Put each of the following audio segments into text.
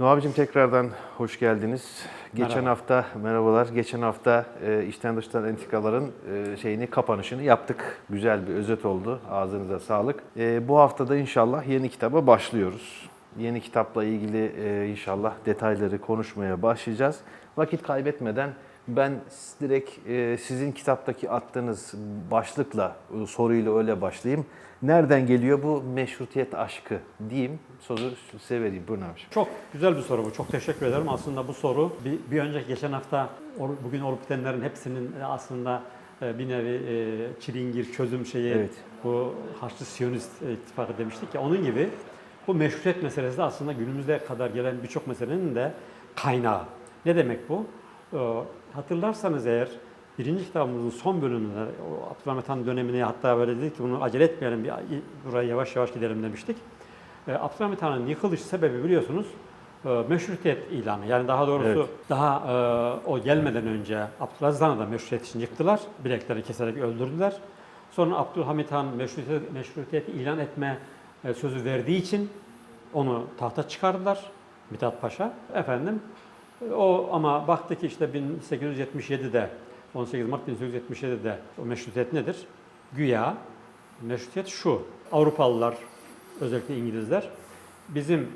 Nuh tekrardan hoş geldiniz. Geçen Merhaba. hafta merhabalar. Geçen hafta e, içten dıştan entikaların e, şeyini kapanışını yaptık. Güzel bir özet oldu. Ağzınıza sağlık. E, bu haftada inşallah yeni kitaba başlıyoruz. Yeni kitapla ilgili e, inşallah detayları konuşmaya başlayacağız. Vakit kaybetmeden ben direkt e, sizin kitaptaki attığınız başlıkla, e, soruyla öyle başlayayım. Nereden geliyor bu meşrutiyet aşkı diyeyim. Sözü size vereyim. Buyurun abiciğim. Çok güzel bir soru bu. Çok teşekkür ederim. Aslında bu soru bir, bir önceki geçen hafta bugün olup bitenlerin hepsinin aslında e, bir nevi e, çilingir çözüm şeyi Evet. bu Haçlı Siyonist ittifakı demiştik ya onun gibi bu meşrutiyet meselesi de aslında günümüzde kadar gelen birçok meselenin de kaynağı. Ne demek bu? Hatırlarsanız eğer birinci kitabımızın son bölümünde o Abdülhamit Han dönemine hatta böyle dedik ki bunu acele etmeyelim bir buraya yavaş yavaş gidelim demiştik. Ee, Abdülhamit Han'ın yıkılış sebebi biliyorsunuz e, meşrutiyet ilanı. Yani daha doğrusu Evet. daha e, o gelmeden önce Abdülaziz Han'ı da meşrutiyet için yıktılar. Bilekleri keserek öldürdüler. Sonra Abdülhamit Han meşrutiyet, meşrutiyeti ilan etme e, sözü verdiği için onu tahta çıkardılar Mithat Paşa. Efendim o ama baktı ki işte 1877'de 18 Mart 1877'de o meşrutiyet nedir? Güya meşrutiyet şu. Avrupalılar özellikle İngilizler bizim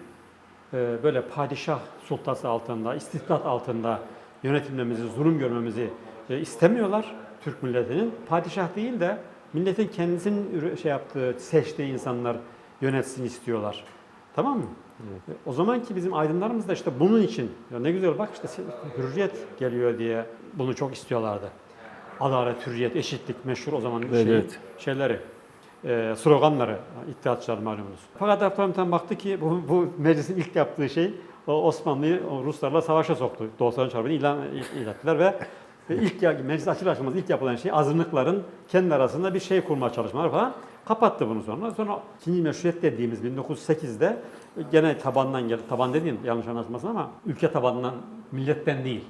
e, böyle padişah sultası altında, istibdat altında yönetilmemizi, zulüm görmemizi e, istemiyorlar Türk milletinin. Padişah değil de milletin kendisinin şey yaptığı, seçtiği insanlar yönetsin istiyorlar. Tamam mı? E, O zamanki bizim aydınlarımız da işte bunun için, ya ne güzel bak işte hürriyet geliyor diye bunu çok istiyorlardı. Adalet, hürriyet, eşitlik meşhur o zamanın Evet, şeyi- evet. şeyleri, e, sloganları, ittihatçılar malumunuz. Fakat Abdülhamit baktı ki bu, bu meclisin ilk yaptığı şey o Osmanlı'yı o Ruslarla savaşa soktu. Doğusan Çarpı'nı ilan, ilan ettiler ve ilk meclis açılır açılmaz ilk yapılan şey azınlıkların kendi arasında bir şey kurma çalışmaları falan. Kapattı bunu sonra. Sonra ikinci meşruiyet dediğimiz 1908'de gene tabandan geldi. Taban dediğim yanlış anlaşılmasın ama ülke tabanından, milletten değil.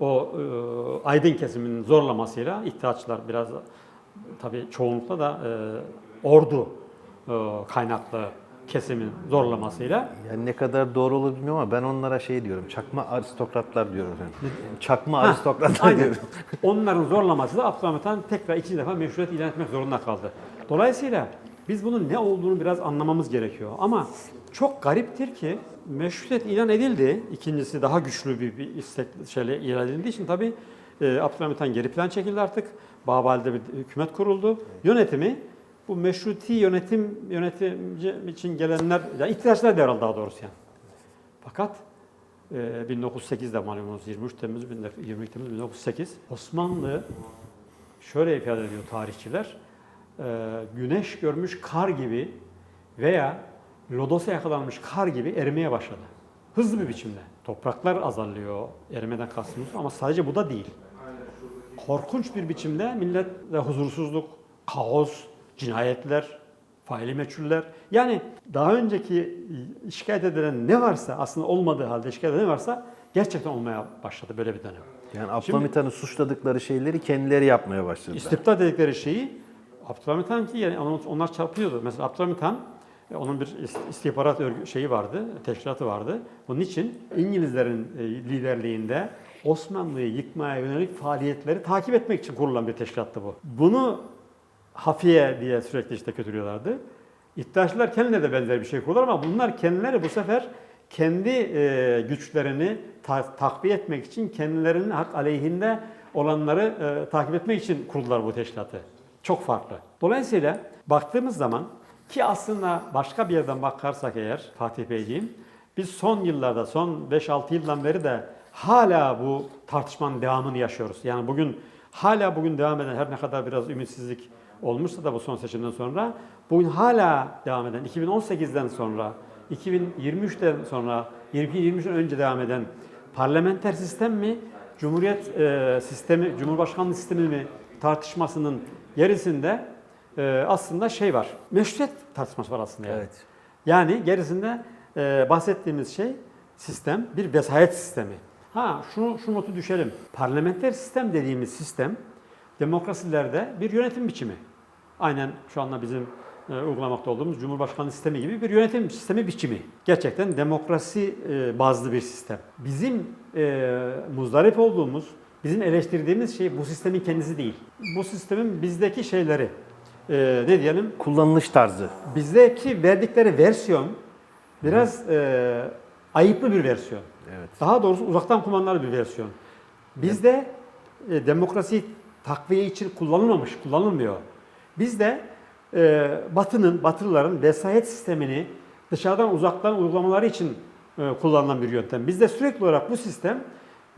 O e, aydın kesiminin zorlamasıyla ihtiyaçlar biraz tabii çoğunlukla da e, ordu e, kaynaklı kesimin zorlamasıyla Yani ne kadar doğru olur bilmiyorum ama ben onlara şey diyorum. Çakma aristokratlar diyorum. Yani. Çakma aristokratlar Aynen. diyorum. Onların zorlaması da Abdülhamit Han tekrar ikinci defa meşruiyet ilan etmek zorunda kaldı. Dolayısıyla biz bunun ne olduğunu biraz anlamamız gerekiyor. Ama çok gariptir ki meşruiyet ilan edildi. İkincisi daha güçlü bir, bir istek şeyle ilan edildiği için tabii e, Abdülhamit Han geri plan çekildi artık. Babali'de bir hükümet kuruldu. Yönetimi bu meşruti yönetim yönetimci için gelenler, yani ihtiyaçlar devraldı daha doğrusu yani. Fakat e, 1908'de malumunuz 23 Temmuz 22 Temmuz 1908 Osmanlı şöyle ifade ediyor tarihçiler güneş görmüş kar gibi veya lodosa yakalanmış kar gibi erimeye başladı. Hızlı bir biçimde. Topraklar azalıyor erimeden kastımız ama sadece bu da değil. Korkunç bir biçimde milletle huzursuzluk, kaos, cinayetler, faili meçhuller. Yani daha önceki şikayet edilen ne varsa aslında olmadığı halde şikayet edilen ne varsa gerçekten olmaya başladı böyle bir dönem. Yani Abdülhamit Han'ı suçladıkları şeyleri kendileri yapmaya başladılar. İstibdat dedikleri şeyi Abdülhamit Han ki yani onlar- çarpıyordu. Mesela Abdülhamit Han e, onun bir ist- istihbarat şeyi vardı, teşkilatı vardı. Bunun için İngilizlerin e, liderliğinde Osmanlı'yı yıkmaya yönelik faaliyetleri takip etmek için kurulan bir teşkilattı bu. Bunu hafiye diye sürekli işte kötülüyorlardı. İttihatçılar kendileri de benzer bir şey kurdular ama bunlar kendileri bu sefer kendi e, güçlerini ta- takviye etmek için kendilerinin hak aleyhinde olanları e, takip etmek için kurdular bu teşkilatı. Çok farklı. Dolayısıyla baktığımız zaman ki aslında başka bir yerden bakarsak eğer Fatih Beyciğim biz son yıllarda son 5-6 yıldan beri de hala bu tartışmanın devamını yaşıyoruz. Yani bugün hala bugün devam eden her ne kadar biraz ümitsizlik olmuşsa da bu son seçimden sonra bugün hala devam eden 2018'den sonra 2023'ten sonra 2023'ten önce devam eden parlamenter sistem mi Cumhuriyet e, sistemi Cumhurbaşkanlığı sistemi mi tartışmasının gerisinde e, aslında şey var. Meşruiyet tartışması var aslında. Yani. Evet. Yani gerisinde e, bahsettiğimiz şey sistem bir vesayet sistemi. Ha şunu şu notu düşelim. Parlamenter sistem dediğimiz sistem demokrasilerde bir yönetim biçimi. Aynen şu anda bizim e, uygulamakta olduğumuz Cumhurbaşkanlığı sistemi gibi bir yönetim sistemi biçimi. Gerçekten demokrasi e, bazlı bir sistem. Bizim e, muzdarip olduğumuz, bizim eleştirdiğimiz şey bu sistemin kendisi değil. Bu sistemin bizdeki şeyleri, e, ne diyelim, Kullanılış tarzı. bizdeki verdikleri versiyon biraz e, ayıplı bir versiyon. Evet. Daha doğrusu uzaktan kumandalı bir versiyon. Bizde e, demokrasi takviye için kullanılmamış, kullanılmıyor. Bizde e, Batı'nın, Batılıların vesayet sistemini dışarıdan uzaktan uygulamaları için e, kullanılan bir yöntem. Bizde sürekli olarak bu sistem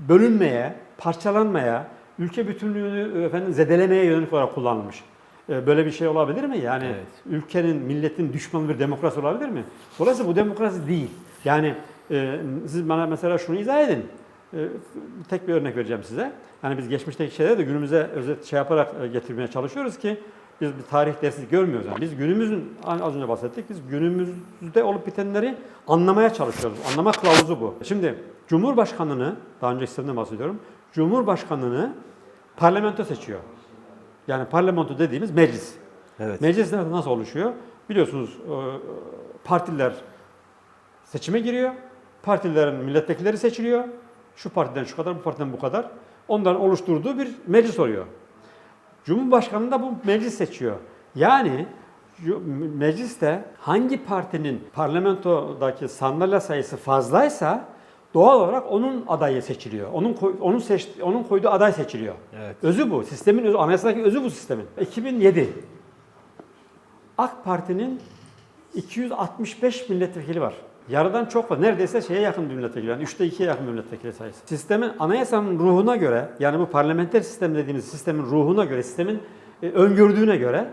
bölünmeye, parçalanmaya, ülke bütünlüğünü e, efendim zedelemeye yönelik olarak kullanılmış. E, Böyle bir şey olabilir mi? Yani Evet. ülkenin, milletin düşmanı bir demokrasi olabilir mi? Dolayısıyla bu demokrasi değil. Yani e, siz bana mesela şunu izah edin. E, tek bir örnek vereceğim size. Hani biz geçmişteki şeyleri de günümüze özet şey yaparak getirmeye çalışıyoruz ki biz bir tarih dersi görmüyoruz. Yani biz günümüzün hani az önce bahsettik. Biz günümüzde olup bitenleri anlamaya çalışıyoruz. Anlama kılavuzu bu. Şimdi Cumhurbaşkanını daha önce sistemden bahsediyorum. Cumhurbaşkanını parlamento seçiyor. Yani parlamento dediğimiz meclis. Evet. Meclis nasıl oluşuyor? Biliyorsunuz e, partiler seçime giriyor. Partilerin milletvekilleri seçiliyor. Şu partiden şu kadar, bu partiden bu kadar. Onların oluşturduğu bir meclis oluyor. Cumhurbaşkanı da bu meclis seçiyor. Yani mecliste hangi partinin parlamentodaki sandalye sayısı fazlaysa doğal olarak onun adayı seçiliyor. Onun onun seç, onun koyduğu aday seçiliyor. Evet. Özü bu. Sistemin özü, anayasadaki özü bu sistemin. 2007 AK Parti'nin 265 milletvekili var. Yarıdan çok var. Neredeyse şeye yakın bir milletvekili. Yani 3'te 2'ye yakın bir milletvekili sayısı. Sistemin anayasanın ruhuna göre yani bu parlamenter sistem dediğimiz sistemin ruhuna göre, sistemin e, öngördüğüne göre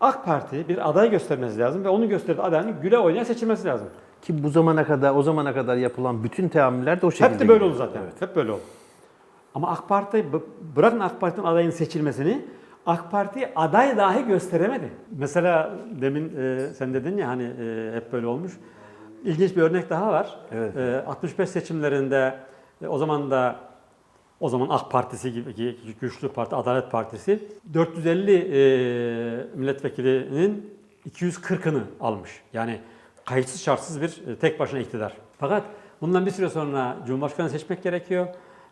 AK Parti bir aday göstermesi lazım ve onun gösterdiği adayın güle oynaya seçilmesi lazım. Ki bu zamana kadar, o zamana kadar yapılan bütün teamüller de o şekilde. Hep de böyle oldu zaten. Evet. Hep böyle oldu. Ama AK Parti bırakın AK Parti'nin adayın seçilmesini AK Parti aday dahi gösteremedi. Mesela demin e, sen dedin ya hani e, hep böyle olmuş. İlginç bir örnek daha var. Evet. E, 65 seçimlerinde e, o zaman da o zaman AK Partisi gibi güçlü parti Adalet Partisi 450 e, milletvekilinin 240'ını almış. Yani kayıtsız şartsız bir e, tek başına iktidar. Fakat bundan bir süre sonra Cumhurbaşkanı seçmek gerekiyor.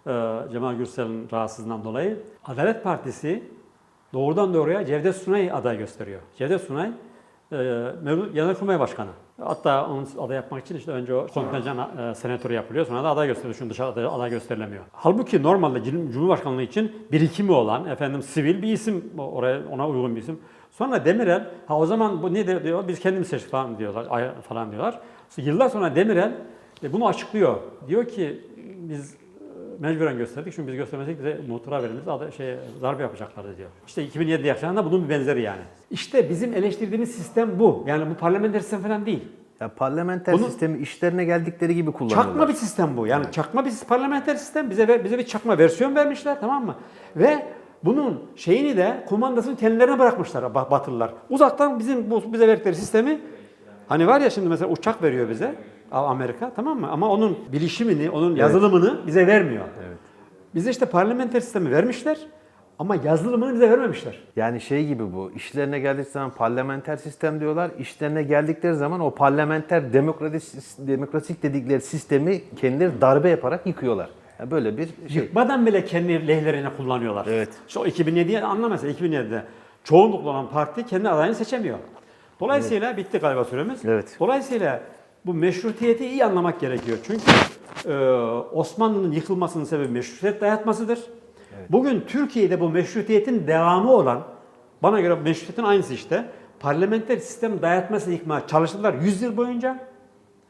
E, Cemal Gürsel'in rahatsızlığından dolayı. Adalet Partisi doğrudan doğruya Cevdet Sunay aday gösteriyor. Cevdet Sunay Mevlüt Genelkurmay Başkanı. Hatta onu aday yapmak için işte önce o kontenjan e, senatörü yapılıyor. Sonra da aday gösteriliyor. Çünkü dışarıda aday gösterilemiyor. Halbuki normalde Cum- Cumhurbaşkanlığı için birikimi olan efendim sivil bir isim oraya ona uygun bir isim. Sonra Demirel ha o zaman bu ne diyor biz kendimiz seçtik falan diyorlar falan diyorlar. Yıllar sonra Demirel e, bunu açıklıyor. Diyor ki biz mecburen gösterdik çünkü biz göstermesek bize muhtıra verilmez, adı, şey, darbe yapacaklardı diyor. İşte 2007'de yaşanan da bunun bir benzeri yani. İşte bizim eleştirdiğimiz sistem bu. Yani bu parlamenter sistem falan değil. Ya parlamenter Bunu- sistemi işlerine geldikleri gibi kullanıyorlar. Çakma bir sistem bu. Yani çakma bir parlamenter sistem. Bize ver- bize bir çakma versiyon vermişler tamam mı? Ve bunun şeyini de kumandasını kendilerine bırakmışlar Ba- Batılılar. Uzaktan bizim bu bize verdikleri sistemi hani var ya şimdi mesela uçak veriyor bize Amerika tamam mı? Ama onun bilişimini, onun yazılımını bize vermiyor. Evet. Bize işte parlamenter sistemi vermişler ama yazılımını bize vermemişler. Yani şey gibi bu, işlerine geldikleri zaman parlamenter sistem diyorlar, işlerine geldikleri zaman o parlamenter demokrasi, demokratik dedikleri sistemi kendileri darbe yaparak yıkıyorlar. Yani böyle bir şey. Yıkmadan bile kendi lehlerine kullanıyorlar. Evet. O 2007'yi anla mesela 2007'de çoğunlukla olan parti kendi adayını seçemiyor. Dolayısıyla bitti galiba süremiz. Evet. Dolayısıyla bu meşrutiyeti iyi anlamak gerekiyor. Çünkü e, Osmanlı'nın yıkılmasının sebebi meşrutiyet dayatmasıdır. Bugün Türkiye'de bu meşrutiyetin devamı olan, bana göre meşrutiyetin aynısı işte, parlamenter sistem dayatması yıkmaya çalıştılar 100 yıl boyunca.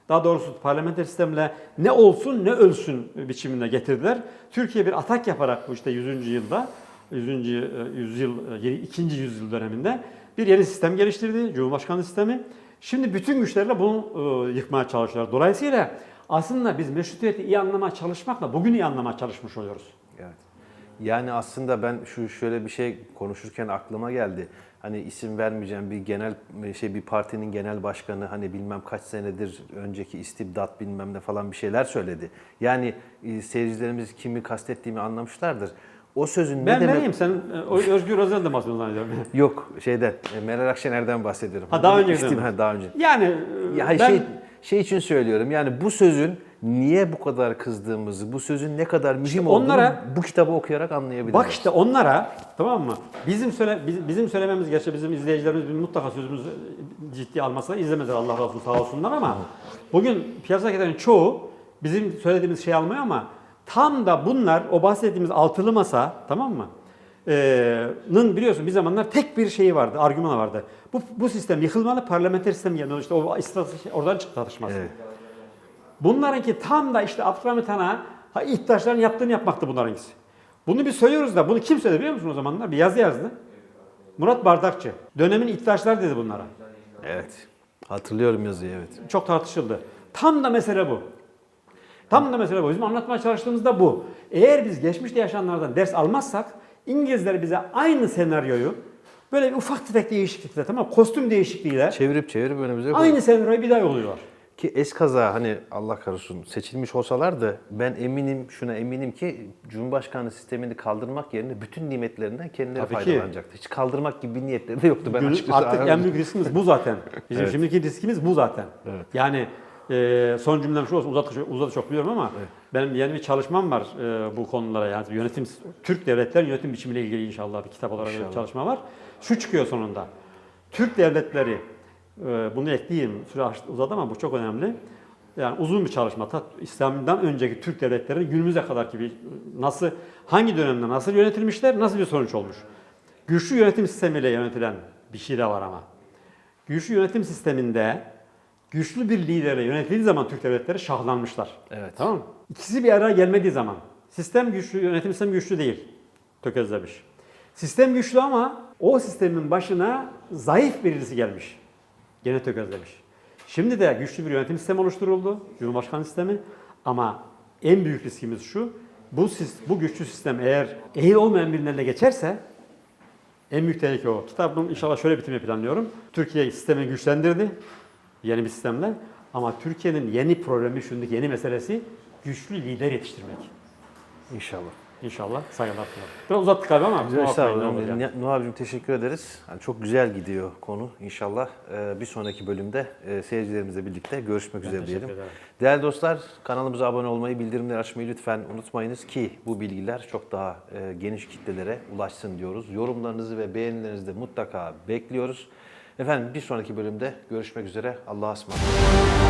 Daha doğrusu parlamenter sistemle ne olsun ne ölsün biçimine getirdiler. Türkiye bir atak yaparak bu işte 100. yılda, 100. yüzyıl, 2. yüzyıl döneminde bir yeni sistem geliştirdi, Cumhurbaşkanlığı sistemi. Şimdi bütün güçlerle bunu e, yıkmaya çalışıyorlar. Dolayısıyla aslında biz meşrutiyeti iyi anlamaya çalışmakla bugün iyi anlamaya çalışmış oluyoruz. Evet. Yani aslında ben şu şöyle bir şey konuşurken aklıma geldi. Hani isim vermeyeceğim bir genel şey bir partinin genel başkanı hani bilmem kaç senedir önceki istibdat bilmem ne falan bir şeyler söyledi. Yani e, seyircilerimiz kimi kastettiğimi anlamışlardır. O sözün Ben ne demek? vereyim sen e, Özgür Özel'den bahsediyorsun zannediyorum. Yok şeyden e, Meral Akşener'den bahsediyorum. Ha, daha önce İstim- ha, daha önce. Yani e, Ya ben şey şey için söylüyorum. Yani bu sözün niye bu kadar kızdığımızı, bu sözün ne kadar mühim onlara- olduğunu bu kitabı okuyarak anlayabiliriz. bak işte onlara tamam mı? Bizim söyle biz- bizim söylememiz gerçi bizim izleyicilerimiz bizim mutlaka sözümüzü ciddiye almazsa izlemezler Allah razı olsun sağ olsunlar ama bugün piyasadaki çoğu bizim söylediğimiz şey almıyor ama tam da bunlar o bahsettiğimiz altılı masa tamam mı? Ee, nın biliyorsun bir zamanlar tek bir şeyi vardı, argümanı vardı. Bu, bu sistem yıkılmalı, parlamenter sistem gelmeli. İşte o strateji, oradan çıktı tartışması. Evet. Bunlarınki tam da işte Abdülhamit Han'a ha, ihtiyaçların yaptığını yapmaktı bunlarınkisi. Bunu bir söylüyoruz da bunu kim söyledi biliyor musun o zamanlar? Bir yazı yazdı. Murat Bardakçı. Dönemin ihtiyaçları dedi bunlara. Evet. Hatırlıyorum yazıyı evet. Çok tartışıldı. Tam da mesele bu. Tam da mesele bu. Bizim anlatmaya çalıştığımız da bu. Eğer biz geçmişte yaşananlardan ders almazsak İngilizler bize aynı senaryoyu böyle bir ufak tefek değişiklikle tamam kostüm değişikliğiyle Çevirip çevirip önümüze koyuyor. aynı senaryoyu bir daha yolluyorlar. Ki eskaza hani Allah korusun seçilmiş olsalardı ben eminim şuna eminim ki Cumhurbaşkanlığı sistemini kaldırmak yerine bütün nimetlerinden kendileri Tabii ki. faydalanacaktı. Hiç kaldırmak gibi bir niyetleri de yoktu ben açıkçası. artık en büyük riskimiz bu zaten. Bizim Evet. şimdiki riskimiz bu zaten. Evet. Yani e, son cümlem şu olsun uzadı, uzadı çok biliyorum ama benim yeni bir çalışmam var e, bu konulara yani yönetim Türk devletler yönetim biçimiyle ilgili inşallah bir kitap olarak bir çalışma var. Şu çıkıyor sonunda. Türk devletleri e, bunu ekleyeyim süre uzadı ama bu çok önemli. Yani uzun bir çalışma. Ta İslam'dan önceki Türk devletleri günümüze kadar gibi nasıl hangi dönemde nasıl yönetilmişler, nasıl bir sonuç olmuş. Güçlü yönetim sistemiyle yönetilen bir şey de var ama. Güçlü yönetim sisteminde güçlü bir liderle yönetildiği zaman Türk devletleri şahlanmışlar. Evet. Tamam mı? İkisi bir araya gelmediği zaman sistem güçlü, yönetim sistemi güçlü değil. Tökezlemiş. Sistem güçlü ama o sistemin başına zayıf birisi gelmiş. Gene tökezlemiş. Şimdi de güçlü bir yönetim sistemi oluşturuldu. Cumhurbaşkanı sistemi. Ama en büyük riskimiz şu. Bu, bu güçlü sistem eğer ehil olmayan birinin eline geçerse en büyük tehlike o. Kitabımı inşallah şöyle bitirmeyi planlıyorum. Türkiye sistemi güçlendirdi yeni bir sistemle. Ama Türkiye'nin yeni problemi, şundaki yeni meselesi güçlü lider yetiştirmek. İnşallah. İnşallah saygılar sunuyorum. Biraz uzattık galiba ama. Güzel, sağ olun. Nuh abicim teşekkür ederiz. Yani çok güzel gidiyor konu. İnşallah e, bir sonraki bölümde e, seyircilerimizle birlikte görüşmek üzere teşekkür diyelim. ederim. Değerli dostlar kanalımıza abone olmayı, bildirimleri açmayı lütfen unutmayınız ki bu bilgiler çok daha e, geniş kitlelere ulaşsın diyoruz. Yorumlarınızı ve beğenilerinizi de mutlaka bekliyoruz. Efendim bir sonraki bölümde görüşmek üzere. Allah'a ısmarladık.